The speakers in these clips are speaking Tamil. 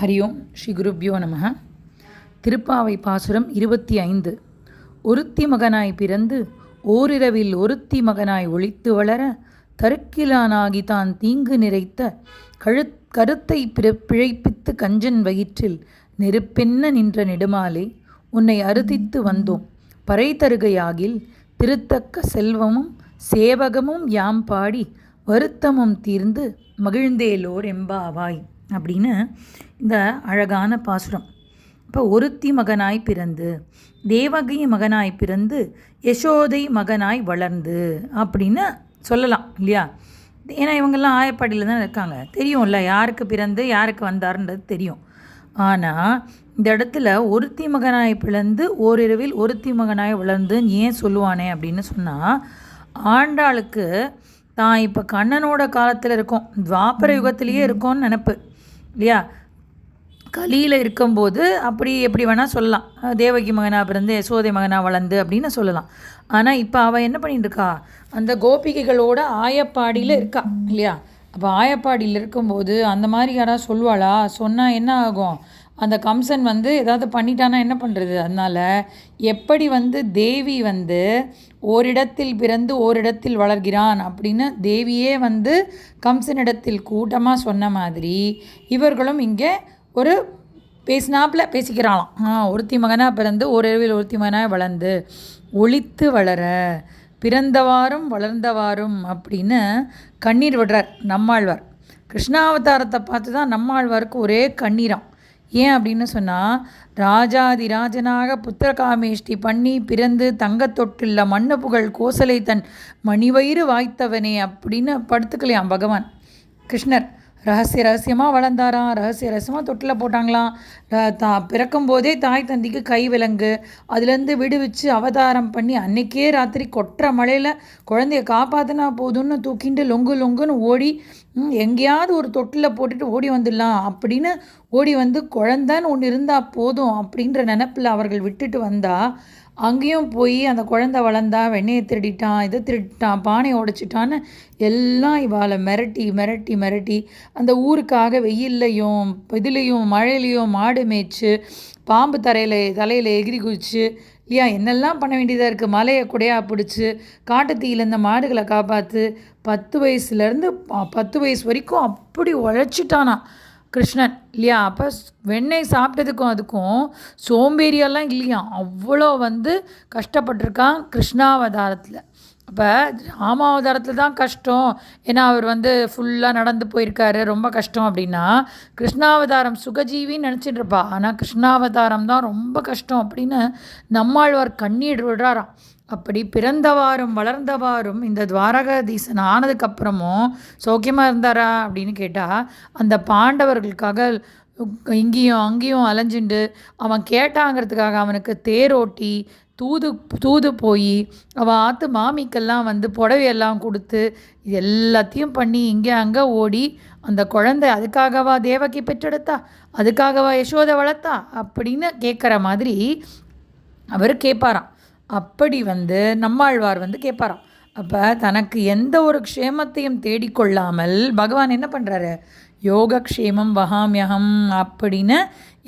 ஹரி ஓம் ஸ்ரீ குருப்யோ நமக திருப்பாவை பாசுரம் இருபத்தி ஐந்து. ஒருத்தி மகனாய் பிறந்து ஓரிரவில் ஒருத்தி மகனாய் ஒழித்து வளர தருக்கிலானாகி தான் தீங்கு நிறைத்த கழுத் கருத்தை பிழைப்பித்து கஞ்சன் வயிற்றில் நெருப்பென்ன நின்ற நெடுமாலே உன்னை அறுதித்து வந்தோம். பறை தருகையாகில் திருத்தக்க செல்வமும் சேவகமும் யாம் பாடி வருத்தமும் தீர்ந்து மகிழ்ந்தேலோர் எம்பாவாய். அப்படின்னு இந்த அழகான பாசுரம். இப்போ ஒருத்தி மகனாய் பிறந்து தேவகி மகனாய் பிறந்து யசோதை மகனாய் வளர்ந்து அப்படின்னு சொல்லலாம் இல்லையா? ஏன்னா இவங்கெல்லாம் ஆயப்பாடியில் தான் இருக்காங்க. தெரியும்ல யாருக்கு பிறந்து யாருக்கு வந்தாருன்றது தெரியும். ஆனால் இந்த இடத்துல ஒருத்தி மகனாய் பிளந்து ஓரிரவில் ஒருத்தி மகனாய் வளர்ந்துன்னு ஏன் சொல்லுவானே அப்படின்னு சொன்னால் ஆண்டாளுக்கு தான் இப்போ கண்ணனோட காலத்தில் இருக்கோம். துவாபர யுகத்திலேயே இருக்கோம்னு நினப்பு. இல்லையா? கலியில் இருக்கும்போது அப்படி எப்படி வேணால் சொல்லலாம். தேவகி மகனாக பிறந்து யசோதை மகனாக வளர்ந்து அப்படின்னு சொல்லலாம். ஆனால் இப்போ அவள் என்ன பண்ணிட்டு இருக்கா அந்த கோபிகைகளோட ஆயப்பாடியில் இருக்கா இல்லையா? அப்போ ஆயப்பாடியில் இருக்கும்போது அந்த மாதிரி யாராவது சொல்லுவாளா? சொன்னால் என்ன ஆகும்? அந்த கம்சன் வந்து ஏதாவது பண்ணிட்டானா என்ன பண்ணுறது அதனால் எப்படி வந்து தேவி வந்து ஓரிடத்தில் பிறந்து ஓரிடத்தில் வளர்கிறான் அப்படின்னு தேவியே வந்து கம்சனிடத்தில் கூட்டமாக சொன்ன மாதிரி இவர்களும் இங்கே ஒரு பேசினாப்பில் பேசிக்கிறாளாம். ஆ ஒருத்தி மகனாக பிறந்து ஓரிரவில் ஒருத்தி மகனாக வளர்ந்து ஒழித்து வளர பிறந்தவாறும் வளர்ந்தவாறும் அப்படின்னு கண்ணீர் விடுறார் நம்மாழ்வார். கிருஷ்ணாவதாரத்தை பார்த்து தான் நம்மாழ்வாருக்கு ஒரே கண்ணீராம். ஏன் அப்படின்னு சொன்னால் ராஜாதிராஜனாக புத்திரகாமேஷ்டி பண்ணி பிறந்து தங்கத்தொட்டில்ல மண்ண புகழ் கோசலை தன் மணிவயிறு வாய்த்தவனே அப்படின்னு படுத்துக்கலையாம் பகவான். கிருஷ்ணர் ரகசிய ரகசியமாக வளர்ந்தாராம். ரகசிய ரகசியமாக தொட்டில் போட்டாங்களாம். தா பிறக்கும் போதே தாய் தந்திக்கு கை விலங்கு. அதுலேருந்து விடுவிச்சு அவதாரம் பண்ணி அன்னைக்கே ராத்திரி கொட்டுற மழையில் குழந்தைய காப்பாற்றினா போதும்னு தூக்கிட்டு லொங்கு லொங்குன்னு ஓடி எங்கேயாவது ஒரு தொட்டில் போட்டுட்டு ஓடி வந்துடலாம். அப்படின்னு ஓடி வந்து குழந்தைன்னு ஒன்று இருந்தால் போதும் அப்படின்ற நினப்பில் அவர்கள் விட்டுட்டு வந்தால் அங்கேயும் போய் அந்த குழந்தை வளர்ந்தா வெண்ணெயை திருடிட்டான் இதை திருடிட்டான் பானையை உடைச்சிட்டான்னு எல்லாம் இவாளை மிரட்டி மிரட்டி மிரட்டி அந்த ஊருக்காக வெயில்லையும் இதுலேயும் மழையிலையும் மாடு மேய்ச்சி பாம்பு தரையில் தலையில் எகிரி குதிச்சு இல்லையா என்னெல்லாம் பண்ண வேண்டியதாக இருக்குது மலையை குடையாக பிடிச்சி காட்டுத்தீயில் இந்த மாடுகளை காப்பாற்று பத்து வயசுலேருந்து பத்து வயசு வரைக்கும் அப்படி உழைச்சிட்டானா. கிருஷ்ணன் இல்லையா? அப்போ வெண்ணெய் சாப்பிட்டதுக்கும் அதுக்கும் சோம்பேறியெல்லாம் இல்லையா? அவ்வளோ வந்து கஷ்டப்பட்டிருக்கான் கிருஷ்ணாவதாரத்தில். அப்போ ராமாவதாரத்தில் தான் கஷ்டம். ஏன்னா அவர் வந்து ஃபுல்லாக நடந்து போயிருக்காரு. ரொம்ப கஷ்டம் அப்படின்னா கிருஷ்ணாவதாரம் சுகஜீவின்னு நினச்சிட்டு இருப்பா. ஆனால் கிருஷ்ணாவதாரம் தான் ரொம்ப கஷ்டம் அப்படின்னு நம்மாழ்வார் கண்ணீர் விடுறாராம். அப்படி பிறந்தவாறும் வளர்ந்தவாறும் இந்த துவாரகாதீசன் ஆனதுக்கப்புறமும் சௌக்கியமாக இருந்தாரா அப்படின்னு கேட்டால் அந்த பாண்டவர்களுக்காக இங்கேயும் அங்கேயும் அலைஞ்சுண்டு அவன் கேட்டாங்கிறதுக்காக அவனுக்கு தேரோட்டி தூது தூது போய் அவள் ஆத்து மாமிக்கெல்லாம் வந்து புடவையெல்லாம் கொடுத்து இது எல்லாத்தையும் பண்ணி இங்கே அங்கே ஓடி அந்த குழந்தை அதுக்காகவா தேவகி பெற்றெடுத்தா? அதுக்காகவா யசோதை வளர்த்தா? அப்படின்னு கேட்குற மாதிரி அவர் கேட்பாராம். அப்படி வந்து நம்மாழ்வார் வந்து கேட்பாராம். அப்போ தனக்கு எந்த ஒரு க்ஷேமத்தையும் தேடிக்கொள்ளாமல் பகவான் என்ன பண்ணுறாரு யோகக்ஷேமம் வகாமியகம் அப்படின்னு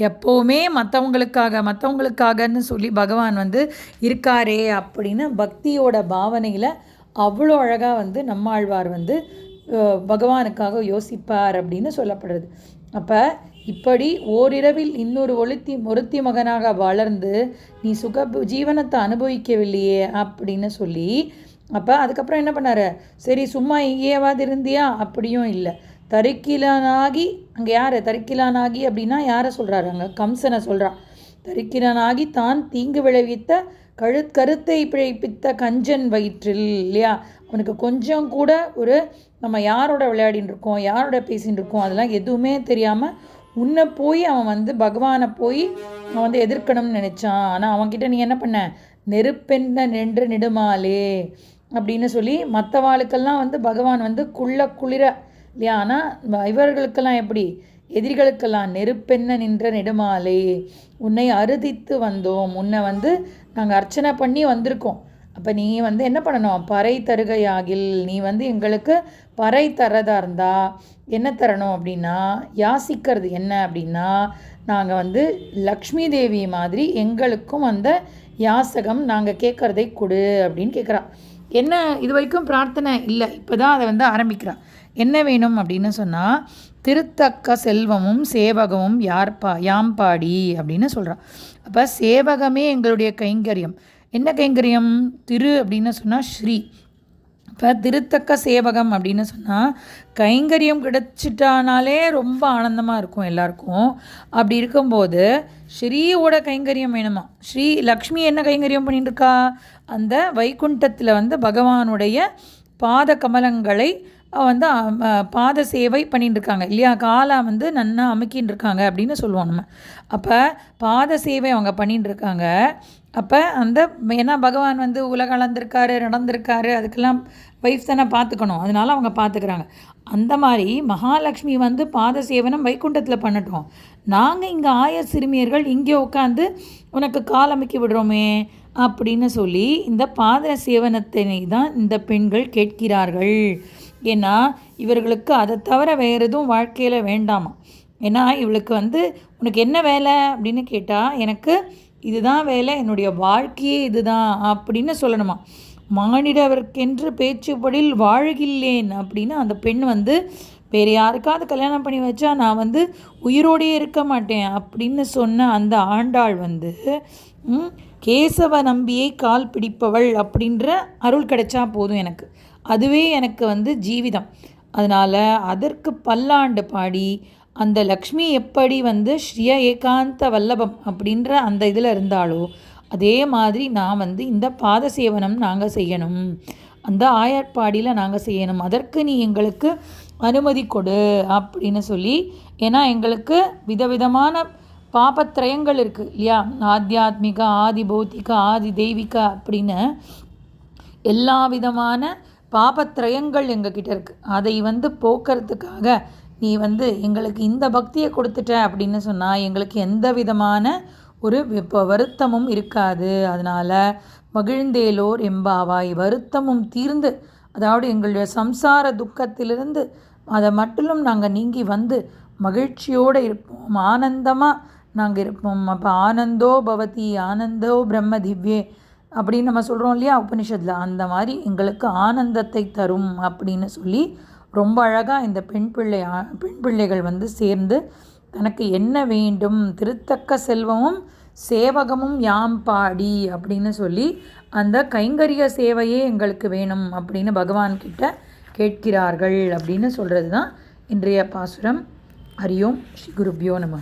எப்போவுமே மற்றவங்களுக்காக மற்றவங்களுக்காகன்னு சொல்லி பகவான் வந்து இருக்காரே அப்படின்னு பக்தியோட பாவனையில் அவ்வளோ அழகாக வந்து நம்மாழ்வார் வந்து பகவானுக்காக யோசிப்பார் அப்படின்னு சொல்லப்படுறது. அப்போ இப்படி ஓரிரவில் இன்னொரு ஒழுத்தி ஒருத்தி மகனாக வளர்ந்து நீ சுக ஜீவனத்தை அனுபவிக்கவில்லையே அப்படின்னு சொல்லி அப்போ அதுக்கப்புறம் என்ன பண்ணாரு? சரி சும்மா இங்கேயாவது இருந்தியா? அப்படியும் இல்லை. தருக்கிலனாகி அங்கே யார்? தரிக்கிலானாகி அப்படின்னா யாரை சொல்கிறாரு அங்கே கம்சனை சொல்கிறா தருக்கிலனாகி தான் தீங்கு விளைவித்த கழு கருத்தை பிழைப்பித்த கஞ்சன் வயிற்றில் இல்லையா? அவனுக்கு கொஞ்சம் கூட ஒரு நம்ம யாரோட விளையாடின்னு இருக்கோம்? யாரோட பேசின்னு இருக்கோம்? அதெல்லாம் எதுவுமே தெரியாமல் உன்னை போய் அவன் வந்து பகவானை போய் அவன் வந்து எதிர்க்கணும்னு நினச்சான். ஆனால் அவன்கிட்ட நீ என்ன பண்ண? நெருப்பெண்ண நின்று நெடுமாலே அப்படின்னு சொல்லி மற்றவாளுக்கெல்லாம் வந்து பகவான் வந்து குள்ள குளிர இல்லையா? ஆனால் இவர்களுக்கெல்லாம் எப்படி? எதிரிகளுக்கெல்லாம் நெருப்பெண்ண நின்ற நெடுமாலே. உன்னை அறுதித்து வந்தோம். உன்னை வந்து நாங்கள் அர்ச்சனை பண்ணி வந்திருக்கோம். அப்போ நீ வந்து என்ன பண்ணணும்? பறை தருகையாகில் நீ வந்து எங்களுக்கு பறை தரதா இருந்தால் என்ன தரணும் அப்படின்னா யாசிக்கிறது என்ன அப்படின்னா நாங்கள் வந்து லக்ஷ்மி தேவி மாதிரி எங்களுக்கும் அந்த யாசகம் நாங்கள் கேட்குறதை கொடு அப்படின்னு கேட்குறா. என்ன? இது வரைக்கும் பிரார்த்தனை இல்லை. இப்போ தான் அதை வந்து ஆரம்பிக்கிறா. என்ன வேணும் அப்படின்னு சொன்னால் திருத்தக்க செல்வமும் சேவகமும் யார்பா யாம்பாடி அப்படின்னு சொல்கிறா அப்போ சேவகமே எங்களுடைய கைங்கரியம். என்ன கைங்கரியம்? திரு அப்படின்னு சொன்னால் ஸ்ரீ. இப்போ திருத்தக்க சேவகம் அப்படின்னு சொன்னால் கைங்கரியம் கிடச்சிட்டானாலே ரொம்ப ஆனந்தமாக இருக்கும் எல்லாருக்கும். அப்படி இருக்கும்போது ஸ்ரீயோட கைங்கரியம் வேணுமா? ஸ்ரீ லக்ஷ்மி என்ன கைங்கரியம் பண்ணிட்டு இருக்கா? அந்த வைகுண்டத்தில் வந்து பகவானுடைய பாத கமலங்களை வந்து பாத சேவை பண்ணிட்டு இருக்காங்க இல்லையா? காலை வந்து நன்னா அமுக்கின்னு இருக்காங்க அப்படின்னு சொல்லுவோம் நம்ம. அப்போ பாத சேவை அவங்க பண்ணிட்டு இருக்காங்க அப்போ அந்த ஏன்னா பகவான் வந்து உலக அளந்திருக்காரு நடந்திருக்காரு அதுக்கெல்லாம் வைஃப் தானே பார்த்துக்கணும் அதனால அவங்க பார்த்துக்கிறாங்க அந்த மாதிரி மகாலட்சுமி வந்து பாத சேவனம் வைகுண்டத்தில் பண்ணட்டும். நாங்கள் இங்கே ஆய சிறுமியர்கள் இங்கே உட்காந்து உனக்கு கால் அமைக்கி விடுறோமே அப்படின்னு சொல்லி இந்த பாத சேவனத்தினை தான் இந்த பெண்கள் கேட்கிறார்கள். ஏன்னா இவர்களுக்கு அதை தவிர வேறு எதுவும் வாழ்க்கையில் வேண்டாமா? ஏன்னா இவளுக்கு வந்து உனக்கு என்ன வேலை? அப்படின்னு கேட்டால் எனக்கு இதுதான் வேலை என்னுடைய வாழ்க்கையே இதுதான் அப்படின்னு சொல்லணுமா? மானிடவர்க்கென்று பேச்சுப்படில் வாழ்கில்லேன் அப்படின்னு அந்த பெண் வந்து வேறு யாருக்காவது கல்யாணம் பண்ணி வச்சா நான் வந்து உயிரோடையே இருக்க மாட்டேன் அப்படின்னு சொன்ன அந்த ஆண்டாள் வந்து கேசவ நம்பியை கால் பிடிப்பவள் அப்படின்ற அருள் கிடைச்சா போதும் எனக்கு. அதுவே எனக்கு வந்து ஜீவிதம். அதனால் அதற்கு பல்லாண்டு பாடி அந்த லக்ஷ்மி எப்படி வந்து ஸ்ரீய ஏகாந்த வல்லபம் அப்படின்ற அந்த இதில் இருந்தாலோ அதே மாதிரி நான் வந்து இந்த பாத சேவனம் நாங்கள் செய்யணும். அந்த ஆயாட்பாடியில் நாங்கள் செய்யணும். அதற்கு நீ எங்களுக்கு அனுமதி கொடு அப்படின்னு சொல்லி ஏன்னா எங்களுக்கு விதவிதமான பாபத்திரயங்கள் இருக்குது இல்லையா? ஆத்தியாத்மிக ஆதி பௌத்திக ஆதி தெய்விக அப்படின்னு எல்லா விதமான பாபத்திரயங்கள் எங்ககிட்ட இருக்குது அதை வந்து போக்குறதுக்காக நீ வந்து எங்களுக்கு இந்த பக்தியை கொடுத்துட்ட அப்படின்னு சொன்னால் எங்களுக்கு எந்த விதமான ஒரு இப்போ வருத்தமும் இருக்காது. அதனால் மகிழ்ந்தேலோர் எம்பாவாய். வருத்தமும் தீர்ந்து அதாவது எங்களுடைய சம்சார துக்கத்திலிருந்து அதை மட்டும் நாங்கள் நீங்கி வந்து மகிழ்ச்சியோடு இருப்போம். ஆனந்தமாக நாங்கள் இருப்போம். அப்போ ஆனந்தோ பவதி ஆனந்தோ பிரம்ம திவ்யே அப்படின்னு நம்ம சொல்கிறோம் இல்லையா? உபனிஷத்தில். அந்த மாதிரி எங்களுக்கு ஆனந்தத்தை தரும் அப்படின்னு சொல்லி ரொம்ப அழகாக இந்த பெண் பிள்ளை பெண் பிள்ளைகள் வந்து சேர்ந்து தனக்கு என்ன வேண்டும்? திருத்தக்க செல்வமும் சேவகமும் யாம் பாடி அப்படின்னு சொல்லி அந்த கைங்கரிய சேவையே எங்களுக்கு வேணும் அப்படின்னு பகவான்கிட்ட கேட்கிறார்கள் அப்படின்னு சொல்கிறது தான் இன்றைய பாசுரம். ஹரியோம் ஸ்ரீ குருப்யோ நம.